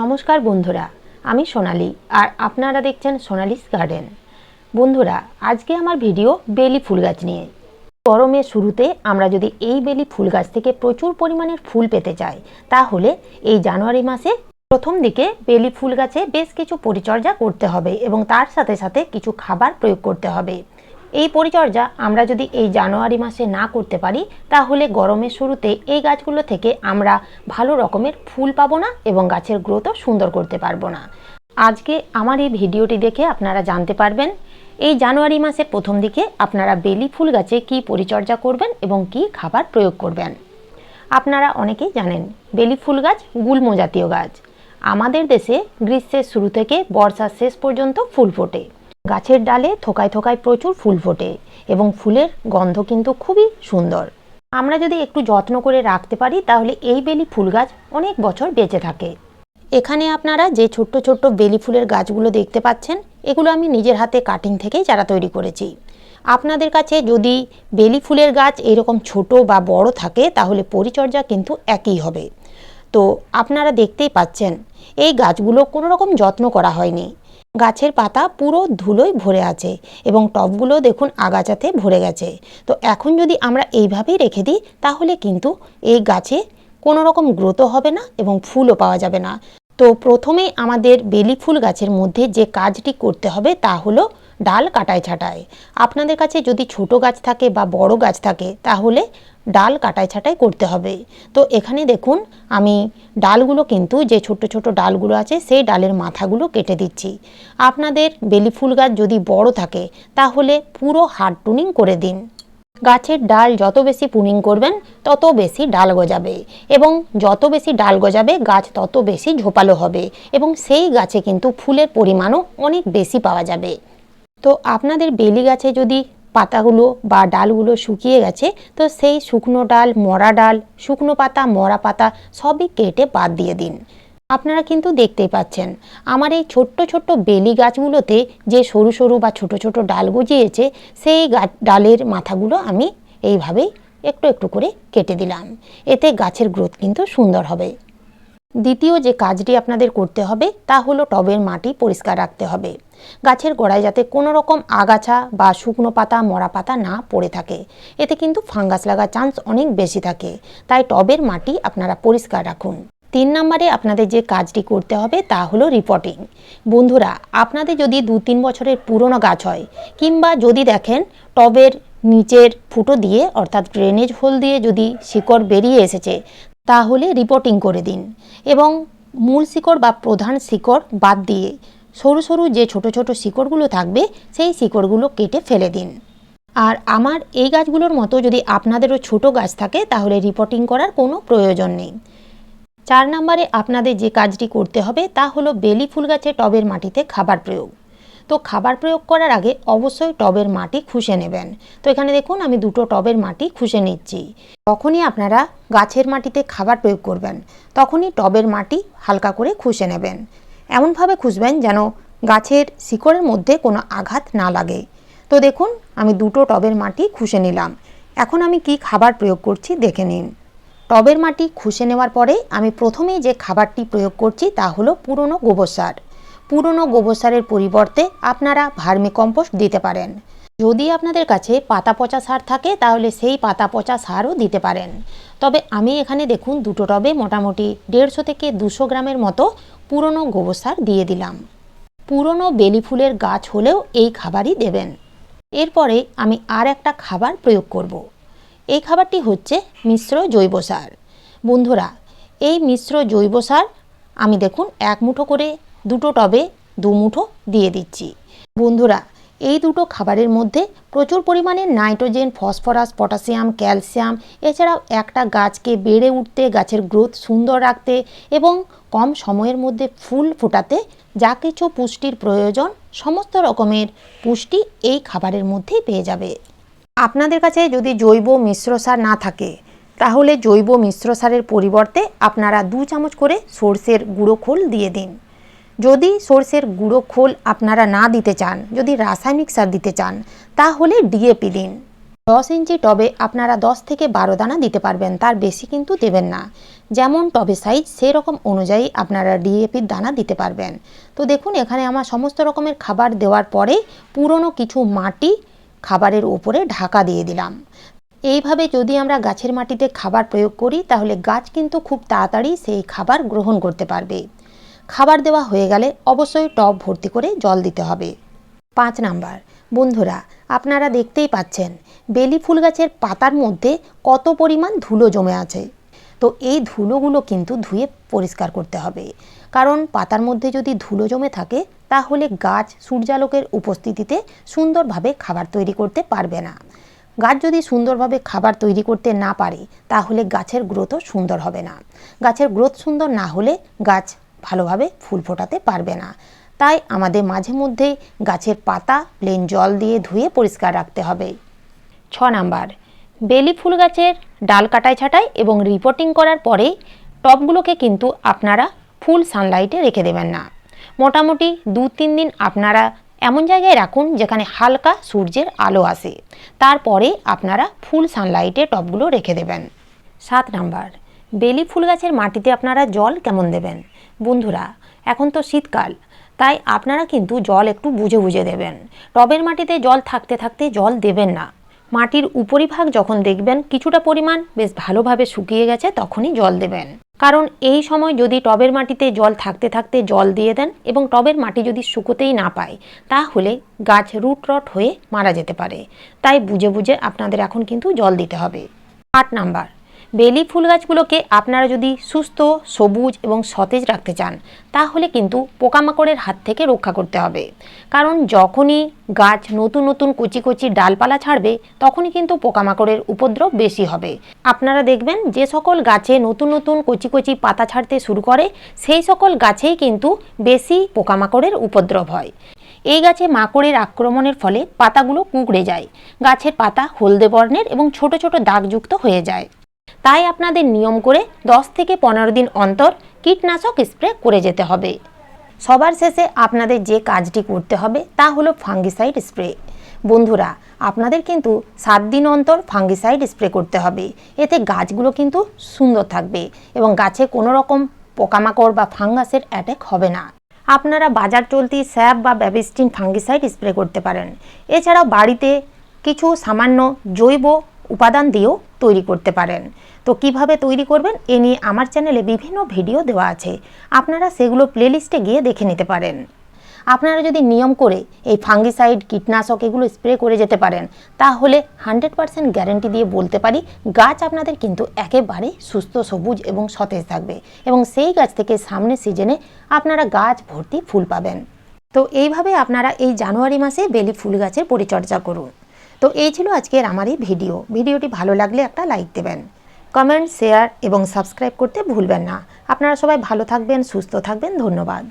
নমস্কার বন্ধুরা, আমি সোনালি আর আপনারা দেখছেন সোনালিস গার্ডেন। বন্ধুরা, আজকে আমার ভিডিও বেলি ফুল গাছ নিয়ে। গরমের শুরুতে আমরা যদি এই বেলি ফুল গাছ থেকে প্রচুর পরিমাণের ফুল পেতে চাই, তাহলে এই জানুয়ারি মাসে প্রথম দিকে বেলি ফুল গাছে বেশ কিছু পরিচর্যা করতে হবে এবং তার সাথে সাথে কিছু খাবার প্রয়োগ করতে হবে। এই পরিচর্যা আমরা যদি এই জানুয়ারি মাসে না করতে পারি, তাহলে গরমের শুরুতে এই গাছগুলো থেকে আমরা ভালো রকমের ফুল পাবো না এবং গাছের গ্রোথও সুন্দর করতে পারব না। আজকে আমার এই ভিডিওটি দেখে আপনারা জানতে পারবেন, এই জানুয়ারি মাসের প্রথম দিকে আপনারা বেলি ফুল গাছে কি পরিচর্যা করবেন এবং কি খাবার প্রয়োগ করবেন। আপনারা অনেকেই জানেন, বেলি ফুল গাছ গুল্ম জাতীয় গাছ। আমাদের দেশে গ্রীষ্মের শুরু থেকে বর্ষার শেষ পর্যন্ত ফুল ফোটে। গাছের ডালে থোকায় থোকায় প্রচুর ফুল ফোটে এবং ফুলের গন্ধ কিন্তু খুবই সুন্দর। আমরা যদি একটু যত্ন করে রাখতে পারি, তাহলে এই বেলি ফুল গাছ অনেক বছর বেঁচে থাকে। এখানে আপনারা যে ছোট্ট ছোট্ট বেলি ফুলের গাছগুলো দেখতে পাচ্ছেন, এগুলো আমি নিজের হাতে কাটিং থেকেই চারা তৈরি করেছি। আপনাদের কাছে যদি বেলি ফুলের গাছ এরকম ছোট বা বড় থাকে, তাহলে পরিচর্যা কিন্তু একই হবে। তো আপনারা দেখতেই পাচ্ছেন এই গাছগুলো কোনো রকম যত্ন করা হয়নি। গাছের পাতা পুরো ধুলোয় ভরে আছে এবং টবগুলো দেখুন আগাছাতে ভরে গেছে। তো এখন যদি আমরা এইভাবেই রেখে দিই, তাহলে কিন্তু এই গাছে কোনো রকম গ্রোথও হবে না এবং ফুলও পাওয়া যাবে না। তো প্রথমেই আমাদের বেলি ফুল গাছের মধ্যে যে কাজটি করতে হবে তা হলো ডাল কাটায় ছাটায় আপনাদের কাছে যদি ছোট গাছ থাকে বা বড় গাছ থাকে, তাহলে ডাল কাটায় ছাটাই করতে হবে। তো এখানে দেখুন, আমি ডালগুলো কিন্তু যে ছোট ছোট ডালগুলো আছে, সেই ডালের মাথাগুলো কেটে দিচ্ছি। আপনাদের বেলি ফুল গাছ যদি বড় থাকে, তাহলে পুরো হার্ড টুনিং করে দিন। গাছের ডাল যত বেশি পুনিং করবেন, তত বেশি ডাল গজাবে এবং যত বেশি ডাল গজাবে, গাছ তত বেশি ঝোপালো হবে এবং সেই গাছে কিন্তু ফুলের পরিমাণও অনেক বেশি পাওয়া যাবে। তো আপনাদের বেলি গাছে যদি পাতাগুলো বা ডালগুলো শুকিয়ে গেছে, তো সেই শুকনো ডাল, মরা ডাল, শুকনো পাতা, মরা পাতা সবই কেটে বাদ দিয়ে দিন। আপনারা কিন্তু দেখতেই পাচ্ছেন। আমার এই ছোট্ট ছোট্ট বেলি গাছগুলোতে যে সরু সরু বা ছোট ছোট ডাল গজিয়েছে, সেই গাছ ডালের মাথাগুলো আমি এইভাবেই একটু একটু করে কেটে দিলাম। এতে গাছের গ্রোথ কিন্তু সুন্দর হবে। দ্বিতীয় যে কাজটি আপনাদের করতে হবে, তা হলো টবের মাটি পরিষ্কার রাখতে হবে। গাছের গোড়ায় যাতে কোনো রকম আগাছা বা শুকনো পাতা, মরা পাতা না পড়ে থাকে। এতে কিন্তু ফাঙ্গাস লাগার চান্স অনেক বেশি থাকে। তাই টবের মাটি আপনারা পরিষ্কার রাখুন। তিন নম্বরে আপনাদের যে কাজটি করতে হবে তা হলো রিপোর্টিং বন্ধুরা, আপনাদের যদি দু তিন বছরের পুরনো গাছ হয়, কিংবা যদি দেখেন টবের নিচের ফুটো দিয়ে, অর্থাৎ ড্রেনেজ হোল দিয়ে যদি শিকড় বেরিয়ে এসেছে, তাহলে রিপোর্টিং করে দিন। এবং মূল শিকড় বা প্রধান শিকড় বাদ দিয়ে সরু সরু যে ছোট ছোট শিকড়গুলো থাকবে, সেই শিকড়গুলো কেটে ফেলে দিন। আর আমার এই গাছগুলোর মতো যদি আপনাদেরও ছোট গাছ থাকে, তাহলে রিপোর্টিং করার কোনো প্রয়োজন নেই। চার নম্বরে আপনাদের যে কাজটি করতে হবে তা হলো বেলি ফুল গাছে টবের মাটিতে খাবার প্রয়োগ। তো খাবার প্রয়োগ করার আগে অবশ্যই টবের মাটি খুশে নেবেন। তো এখানে দেখুন, আমি দুটো টবের মাটি খুশে নিচ্ছি। তখনই আপনারা গাছের মাটিতে খাবার প্রয়োগ করবেন। তখনই টবের মাটি হালকা করে খুশে নেবেন। এমনভাবে খুঁজবেন যেন গাছের শিকড়ের মধ্যে কোনো আঘাত না লাগে। তো দেখুন, আমি দুটো টবের মাটি খুশে নিলাম। এখন আমি কি খাবার প্রয়োগ করছি দেখে নিন। টবের মাটি খুশে নেওয়ার পরে আমি প্রথমেই যে খাবারটি প্রয়োগ করছি তা হলো পুরনো গোবর সার। পুরনো গোবর সারের পরিবর্তে আপনারা ভার্মি কম্পোস্ট দিতে পারেন। যদি আপনাদের কাছে পাতা পচা সার থাকে, তাহলে সেই পাতা পচা সারও দিতে পারেন। তবে আমি এখানে দেখুন দুটো টবে মোটামুটি দেড়শো থেকে দুশো গ্রামের মতো পুরনো গোবর সার দিয়ে দিলাম। পুরনো বেলি ফুলের গাছ হলেও এই খাবারই দেবেন। এরপরে আমি আর একটা খাবার প্রয়োগ করব। এই খাবারটি হচ্ছে মিশ্র জৈব সার। বন্ধুরা, এই মিশ্র জৈব সার আমি দেখুন এক মুঠো করে দুটো টবে দু মুঠো দিয়ে দিচ্ছি। বন্ধুরা, এই দুটো খাবারের মধ্যে প্রচুর পরিমাণে নাইট্রোজেন, ফসফরাস, পটাশিয়াম, ক্যালসিয়াম, এছাড়াও একটা গাছকে বেড়ে উঠতে, গাছের গ্রোথ সুন্দর রাখতে এবং কম সময়ের মধ্যে ফুল ফোটাতে যা কিছু পুষ্টির প্রয়োজন, সমস্ত রকমের পুষ্টি এই খাবারের মধ্যেই পেয়ে যাবে। আপনাদের কাছে যদি জৈব মিশ্র সার না থাকে, তাহলে জৈব মিশ্র সারের পরিবর্তে আপনারা দু চামচ করে সর্ষের গুঁড়ো খোল দিয়ে দিন। যদি সর্ষের গুঁড়ো খোল আপনারা না দিতে চান, যদি রাসায়নিক সার দিতে চান, তাহলে ডিএপি দিন। দশ ইঞ্চি টবে আপনারা দশ থেকে বারো দানা দিতে পারবেন, তার বেশি কিন্তু দেবেন না। যেমন টবে সাইজ সেই রকম অনুযায়ী আপনারা ডিএপির দানা দিতে পারবেন। তো দেখুন, এখানে আমার সমস্ত রকমের খাবার দেওয়ার পরে পুরনো কিছু মাটি খাবারের ওপরে ঢাকা দিয়ে দিলাম। এইভাবে যদি আমরা গাছের মাটিতে খাবার প্রয়োগ করি, তাহলে গাছ কিন্তু খুব তাড়াতাড়ি সেই খাবার গ্রহণ করতে পারবে। খাবার দেওয়া হয়ে গেলে অবশ্যই টব ভর্তি করে জল দিতে হবে। পাঁচ নাম্বার, বন্ধুরা, আপনারা দেখতেই পাচ্ছেন, বেলি ফুল গাছের পাতার মধ্যে কত পরিমাণ ধুলো জমে আছে। তো এই ধুলোগুলো কিন্তু ধুয়ে পরিষ্কার করতে হবে। কারণ পাতার মধ্যে যদি ধুলো জমে থাকে, তাহলে গাছ সূর্যালোকের উপস্থিতিতে সুন্দরভাবে খাবার তৈরি করতে পারবে না। গাছ যদি সুন্দরভাবে খাবার তৈরি করতে না পারে, তাহলে গাছের গ্রোথও সুন্দর হবে না। গাছের গ্রোথ সুন্দর না হলে গাছ ভালোভাবে ফুল ফোটাতে পারবে না। তাই আমাদের মাঝে মধ্যেই গাছের পাতা প্লেন জল দিয়ে ধুয়ে পরিষ্কার রাখতে হবে। ছ নাম্বার, বেলি ফুল গাছের ডাল কাটাই ছাটাই এবং রিপোর্টিং করার পরে টবগুলোকে কিন্তু আপনারা ফুল সানলাইটে রেখে দেবেন না। মোটামুটি দু তিন দিন আপনারা এমন জায়গায় রাখুন যেখানে হালকা সূর্যের আলো আসে। তারপরে আপনারা ফুল সানলাইটে টবগুলো রেখে দেবেন। সাত নাম্বার, বেলি ফুল গাছের মাটিতে আপনারা জল কেমন দেবেন? বন্ধুরা, এখন তো শীতকাল, তাই আপনারা কিন্তু জল একটু বুঝে বুঝে দেবেন। টবের মাটিতে জল থাকতে থাকতে জল দেবেন না। মাটির উপরিভাগ যখন দেখবেন কিছুটা পরিমাণ বেশ ভালোভাবে শুকিয়ে গেছে, তখনই জল দেবেন। কারণ এই সময় যদি টবের মাটিতে জল থাকতে থাকতে জল দিয়ে দেন এবং টবের মাটি যদি শুকোতেই না পায়, তাহলে গাছ রুট রট হয়ে মারা যেতে পারে। তাই বুঝে বুঝে আপনাদের এখন কিন্তু জল দিতে হবে। আট নাম্বার বেলি ফুল গাছগুলোকে আপনারা যদি সুস্থ, সবুজ এবং সতেজ রাখতে চান, তাহলে কিন্তু পোকামাকড়ের হাত থেকে রক্ষা করতে হবে। কারণ যখনই গাছ নতুন নতুন কচি কচি ডালপালা ছাড়বে, তখনই কিন্তু পোকামাকড়ের উপদ্রব বেশি হবে। আপনারা দেখবেন যে সকল গাছে নতুন নতুন কচি কচি পাতা ছাড়তে শুরু করে, সেই সকল গাছেই কিন্তু বেশি পোকামাকড়ের উপদ্রব হয়। এই গাছে মাকড়ের আক্রমণের ফলে পাতাগুলো কুঁকড়ে যায়। গাছের পাতা হলদে বর্ণের এবং ছোট ছোট দাগযুক্ত হয়ে যায়। তাই আপনাদের নিয়ম করে 10 থেকে পনেরো দিন অন্তর কীটনাশক স্প্রে করে যেতে হবে। সবার শেষে আপনাদের যে কাজটি করতে হবে তা হলো ফাঙ্গিসাইড স্প্রে। বন্ধুরা, আপনাদের কিন্তু সাত দিন অন্তর ফাঙ্গিসাইড স্প্রে করতে হবে। এতে গাছগুলো কিন্তু সুন্দর থাকবে এবং গাছে কোনো রকম পোকামাকড় বা ফাঙ্গাসের অ্যাটাক হবে না। আপনারা বাজার চলতি স্যাপ বা ব্যাবিস্টিন ফাঙ্গিসাইড স্প্রে করতে পারেন। এছাড়াও বাড়িতে কিছু সামান্য জৈব উপাদান দিয়েও তৈরি করতে পারেন। তো কীভাবে তৈরি করবেন এ নিয়ে আমার চ্যানেলে বিভিন্ন ভিডিও দেওয়া আছে। আপনারা সেগুলো প্লেলিস্টে গিয়ে দেখে নিতে পারেন। আপনারা যদি নিয়ম করে এই ফাঙ্গিসাইড, কীটনাশক এগুলো স্প্রে করে যেতে পারেন, তাহলে হান্ড্রেড পারসেন্ট গ্যারেন্টি দিয়ে বলতে পারি গাছ আপনাদের কিন্তু একেবারে সুস্থ, সবুজ এবং সতেজ থাকবে এবং সেই গাছ থেকে সামনের সিজনে আপনারা গাছ ভর্তি ফুল পাবেন। তো এইভাবে আপনারা এই জানুয়ারি মাসে বেলি ফুল গাছের পরিচর্যা করুন। তো এই ছিল আজকের আমার এই ভিডিও। ভিডিওটি ভালো লাগলে একটা লাইক দেবেন। কমেন্ট শেয়ার এবং সাবস্ক্রাইব করতে ভুলবেন না। আপনারা সবাই ভালো থাকবেন, সুস্থ থাকবেন। ধন্যবাদ।